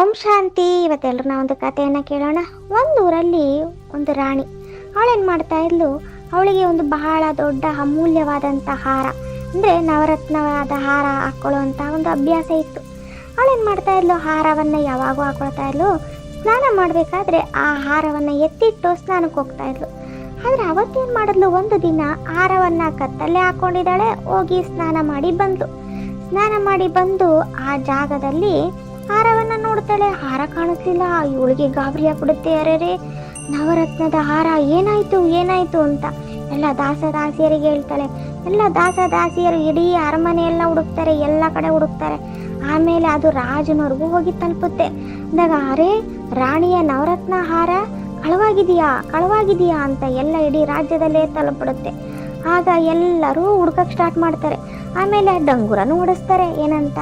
ಓಂ ಶಾಂತಿ. ಇವತ್ತೆಲ್ಲರೂ ಒಂದು ಕಥೆಯನ್ನು ಕೇಳೋಣ. ಒಂದು ಊರಲ್ಲಿ ಒಂದು ರಾಣಿ. ಅವಳೇನು ಮಾಡ್ತಾ ಇದ್ಲು? ಅವಳಿಗೆ ಒಂದು ಬಹಳ ದೊಡ್ಡ ಅಮೂಲ್ಯವಾದಂಥ ಹಾರ. ಅಂದರೆ ನವರತ್ನವಾದ ಹಾರ ಹಾಕ್ಕೊಳ್ಳುವಂಥ ಒಂದು ಅಭ್ಯಾಸ ಇತ್ತು. ಅವಳೇನು ಮಾಡ್ತಾ ಇದ್ಲು? ಹಾರವನ್ನು ಯಾವಾಗೂ ಹಾಕೊಳ್ತಾ ಇದ್ಲು. ಸ್ನಾನ ಮಾಡಬೇಕಾದ್ರೆ ಆ ಹಾರವನ್ನು ಎತ್ತಿಟ್ಟು ಸ್ನಾನಕ್ಕೆ ಹೋಗ್ತಾ ಇದ್ಲು. ಆದರೆ ಅವತ್ತೇನು ಮಾಡಿದ್ಲು? ಒಂದು ದಿನ ಹಾರವನ್ನು ಕತ್ತಲ್ಲೇ ಹಾಕ್ಕೊಂಡಿದ್ದಾಳೆ ಹೋಗಿ ಸ್ನಾನ ಮಾಡಿ ಬಂದ್ಲು. ಸ್ನಾನ ಮಾಡಿ ಬಂದು ಆ ಜಾಗದಲ್ಲಿ ಹಾರವನ್ನ ನೋಡ್ತಾಳೆ. ಹಾರ ಕಾಣಿಸ್ಲಿಲ್ಲ ಇವಳಿಗೆ ಗಾಬರಿ ಆಗ್ಬಿಡುತ್ತೆ ಯಾರೇ ನವರತ್ನದ ಹಾರ ಏನಾಯ್ತು ಏನಾಯ್ತು ಅಂತ. ಎಲ್ಲ ದಾಸ ದಾಸಿಯರಿಗೆ ಹೇಳ್ತಾಳೆ. ಎಲ್ಲ ದಾಸ ದಾಸಿಯರು ಇಡೀ ಅರಮನೆ ಎಲ್ಲ ಹುಡುಕ್ತಾರೆ, ಎಲ್ಲ ಕಡೆ ಹುಡುಕ್ತಾರೆ. ಆಮೇಲೆ ಅದು ರಾಜನವರೆಗೂ ಹೋಗಿ ತಲುಪುತ್ತೆ. ಅಂದಾಗ, ಅರೆ, ರಾಣಿಯ ನವರತ್ನ ಹಾರ ಕಳವಾಗಿದೆಯಾ ಕಳವಾಗಿದೆಯಾ? ಅಂತ ಎಲ್ಲ ಇಡೀ ರಾಜ್ಯದಲ್ಲೇ ತಲುಪಿಡುತ್ತೆ ಆಗ ಎಲ್ಲರೂ ಹುಡ್ಕಕ್ಕೆ ಸ್ಟಾರ್ಟ್ ಮಾಡ್ತಾರೆ. ಆಮೇಲೆ ಡಂಗುರನೂ ಓಡಿಸ್ತಾರೆ. ಏನಂತ?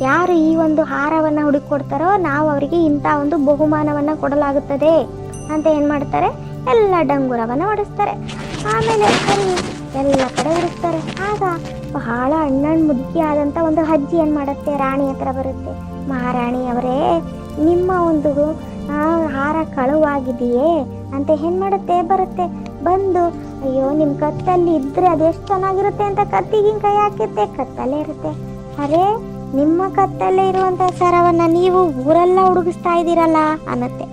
ಯಾರು ಈ ಒಂದು ಹಾರವನ್ನು ಹುಡುಕೊಡ್ತಾರೋ ನಾವು ಅವರಿಗೆ ಇಂಥ ಒಂದು ಬಹುಮಾನವನ್ನು ಕೊಡಲಾಗುತ್ತದೆ ಅಂತ ಏನು ಮಾಡ್ತಾರೆ? ಎಲ್ಲ ಡಂಗುರವನ್ನು ಓಡಿಸ್ತಾರೆ. ಆಮೇಲೆ ಎಲ್ಲ ಕಡೆ ಹುಡುಕ್ತಾರೆ ಆಗ ಬಹಳ ಅಣ್ಣಣ್ಣ ಮುದುಕಿ ಆದಂಥ ಒಂದು ಅಜ್ಜಿ ಏನು ಮಾಡುತ್ತೆ? ರಾಣಿ ಹತ್ರ ಬರುತ್ತೆ. ಮಹಾರಾಣಿ ಅವರೇ, ನಿಮ್ಮ ಒಂದು ಹಾರ ಕಳುವಾಗಿದೆಯೇ? ಅಂತ ಏನು ಮಾಡುತ್ತೆ? ಬರುತ್ತೆ. ಬಂದು, ಅಯ್ಯೋ ನಿಮ್ಮ ಕತ್ತಲ್ಲಿ ಇದ್ರೆ ಅದೆಷ್ಟು ಚೆನ್ನಾಗಿರುತ್ತೆ ಅಂತ ಕತ್ತಿಗಿನ ಕೈ ಹಾಕಿರುತ್ತೆ ಕತ್ತಲ್ಲೇ ಇರುತ್ತೆ. ಅರೆ, ನಿಮ್ಮ ಕತ್ತಲ್ಲೇ ಇರುವಂಥ ಸರವನ್ನು ನೀವು ಊರೆಲ್ಲ ಹುಡುಗಿಸ್ತಾ ಇದ್ದೀರಲ್ಲ? ಅನ್ನತ್ತೆ.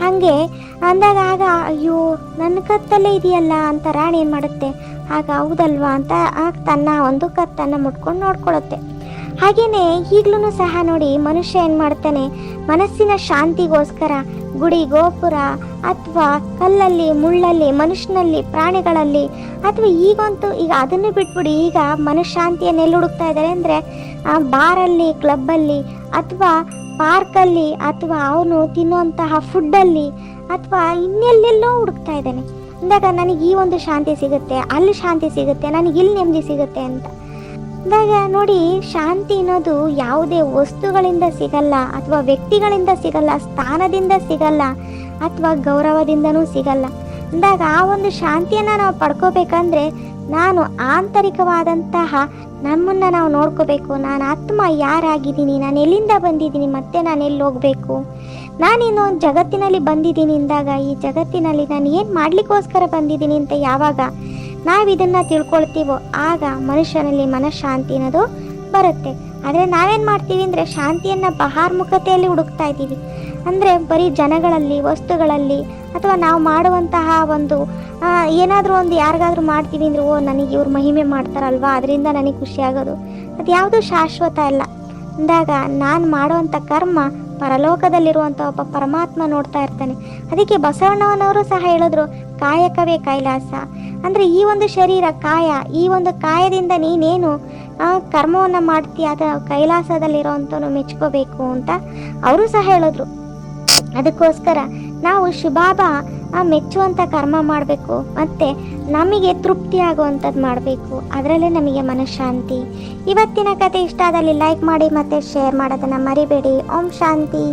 ಹಾಗೆ ಅಂದಾಗ, ಆಗ, ಅಯ್ಯೋ ನನ್ನ ಕತ್ತಲ್ಲೇ ಇದೆಯಲ್ಲ? ಅಂತ ರಾಣಿ ಏನು ಮಾಡುತ್ತೆ, ಆಗ ಹೌದಲ್ವಾ? ಅಂತ ಆಗ ತನ್ನ ಒಂದು ಕತ್ತನ್ನು ಮುಟ್ಕೊಂಡು ನೋಡ್ಕೊಳ್ಳುತ್ತೆ ಹಾಗೇನೆ ಈಗಲೂ ಸಹ ನೋಡಿ ಮನುಷ್ಯ ಏನು ಮಾಡ್ತಾನೆ ಮನಸ್ಸಿನ ಶಾಂತಿಗೋಸ್ಕರ ಗುಡಿ, ಗೋಪುರ ಅಥವಾ ಕಲ್ಲಲ್ಲಿ, ಮುಳ್ಳಲ್ಲಿ, ಮನುಷ್ಯನಲ್ಲಿ, ಪ್ರಾಣಿಗಳಲ್ಲಿ ಅಥವಾ ಈಗಂತೂ ಈಗ ಅದನ್ನು ಬಿಟ್ಬಿಡಿ, ಈಗ ಮನಃಶಾಂತಿಯನ್ನು ಎಲ್ಲಿ ಹುಡುಕ್ತಾ ಇದ್ದಾರೆ ಅಂದರೆ ಬಾರಲ್ಲಿ, ಕ್ಲಬ್ಬಲ್ಲಿ ಅಥವಾ ಪಾರ್ಕಲ್ಲಿ ಅಥವಾ ಅವನು ತಿನ್ನುವಂತಹ ಫುಡ್ಡಲ್ಲಿ ಅಥವಾ ಇನ್ನೆಲ್ಲೆಲ್ಲೋ ಹುಡುಕ್ತಾ ಇದ್ದಾನೆ. ಅಂದಾಗ ನನಗೆ ಈ ಒಂದು ಶಾಂತಿ ಸಿಗುತ್ತೆ, ಅಲ್ಲಿ ಶಾಂತಿ ಸಿಗುತ್ತೆ, ನನಗೆ ಇಲ್ಲಿ ನೆಮ್ಮದಿ ಸಿಗುತ್ತೆ ಅಂತ. ಅಂದಾಗ ನೋಡಿ, ಶಾಂತಿ ಅನ್ನೋದು ಯಾವುದೇ ವಸ್ತುಗಳಿಂದ ಸಿಗಲ್ಲ, ಅಥವಾ ವ್ಯಕ್ತಿಗಳಿಂದ ಸಿಗಲ್ಲ, ಸ್ಥಾನದಿಂದ ಸಿಗಲ್ಲ, ಅಥವಾ ಗೌರವದಿಂದನೂ ಸಿಗಲ್ಲ. ಅಂದಾಗ ಆ ಒಂದು ಶಾಂತಿಯನ್ನು ನಾವು ಪಡ್ಕೋಬೇಕಂದ್ರೆ ನಾನು ಆಂತರಿಕವಾದಂತಹ ನಮ್ಮನ್ನು ನಾವು ನೋಡ್ಕೋಬೇಕು. ನಾನು ಆತ್ಮ ಯಾರಾಗಿದ್ದೀನಿ? ನಾನು ಎಲ್ಲಿಂದ ಬಂದಿದ್ದೀನಿ? ಮತ್ತೆ ನಾನು ಎಲ್ಲಿ ಹೋಗಬೇಕು? ನಾನಿನ್ನು ಒಂದು ಜಗತ್ತಿನಲ್ಲಿ ಬಂದಿದ್ದೀನಿ ಅಂದಾಗ, ಈ ಜಗತ್ತಿನಲ್ಲಿ ನಾನು ಏನು ಮಾಡಲಿಕ್ಕೋಸ್ಕರ ಬಂದಿದ್ದೀನಿ ಅಂತ ಯಾವಾಗ ನಾವು ಇದನ್ನು ತಿಳ್ಕೊಳ್ತೀವೋ, ಆಗ ಮನುಷ್ಯನಲ್ಲಿ ಮನಃಶಾಂತಿ ಅನ್ನೋದು ಬರುತ್ತೆ. ಆದರೆ ನಾವೇನು ಮಾಡ್ತೀವಿ ಅಂದರೆ ಶಾಂತಿಯನ್ನು ಬಹಾರ್ಮುಖತೆಯಲ್ಲಿ ಹುಡುಕ್ತಾ ಇದ್ದೀವಿ. ಅಂದರೆ ಬರೀ ಜನಗಳಲ್ಲಿ, ವಸ್ತುಗಳಲ್ಲಿ, ಅಥವಾ ನಾವು ಮಾಡುವಂತಹ ಒಂದು ಏನಾದರೂ ಒಂದು ಯಾರಿಗಾದ್ರೂ ಮಾಡ್ತೀವಿ ಅಂದರೆ, ಓ, ನನಗೆ ಇವ್ರು ಮಹಿಮೆ ಮಾಡ್ತಾರಲ್ವಾ, ಅದರಿಂದ ನನಗೆ ಖುಷಿ ಆಗೋದು. ಅದು ಯಾವುದೂ ಶಾಶ್ವತ ಅಲ್ಲ. ಅಂದಾಗ ನಾನು ಮಾಡುವಂಥ ಕರ್ಮ ಪರಲೋಕದಲ್ಲಿರುವಂಥ ಒಬ್ಬ ಪರಮಾತ್ಮ ನೋಡ್ತಾ ಇರ್ತಾನೆ. ಅದಕ್ಕೆ ಬಸವಣ್ಣವನವರು ಸಹ ಹೇಳಿದ್ರು, ಕಾಯಕವೇ ಕೈಲಾಸ. ಅಂದರೆ ಈ ಒಂದು ಶರೀರ ಕಾಯ, ಈ ಒಂದು ಕಾಯದಿಂದ ನೀನೇನು ಕರ್ಮವನ್ನು ಮಾಡ್ತೀಯ, ಅದ ಕೈಲಾಸದಲ್ಲಿರೋವಂಥವ್ನು ಮೆಚ್ಕೋಬೇಕು ಅಂತ ಅವರು ಸಹ ಹೇಳಿದ್ರು. ಅದಕ್ಕೋಸ್ಕರ ನಾವು ಶುಭಾಭ ಆ ಮೆಚ್ಚುವಂತ ಕರ್ಮ ಮಾಡಬೇಕು, ಮತ್ತು ನಮಗೆ ತೃಪ್ತಿ ಆಗುವಂಥದ್ದು ಮಾಡಬೇಕು. ಅದರಲ್ಲೇ ನಮಗೆ ಮನಃಶಾಂತಿ. ಇವತ್ತಿನ ಕತೆ ಇಷ್ಟ ಆದಲ್ಲಿ ಲೈಕ್ ಮಾಡಿ ಮತ್ತೆ ಶೇರ್ ಮಾಡೋದನ್ನು ಮರಿಬೇಡಿ. ಓಂ ಶಾಂತಿ.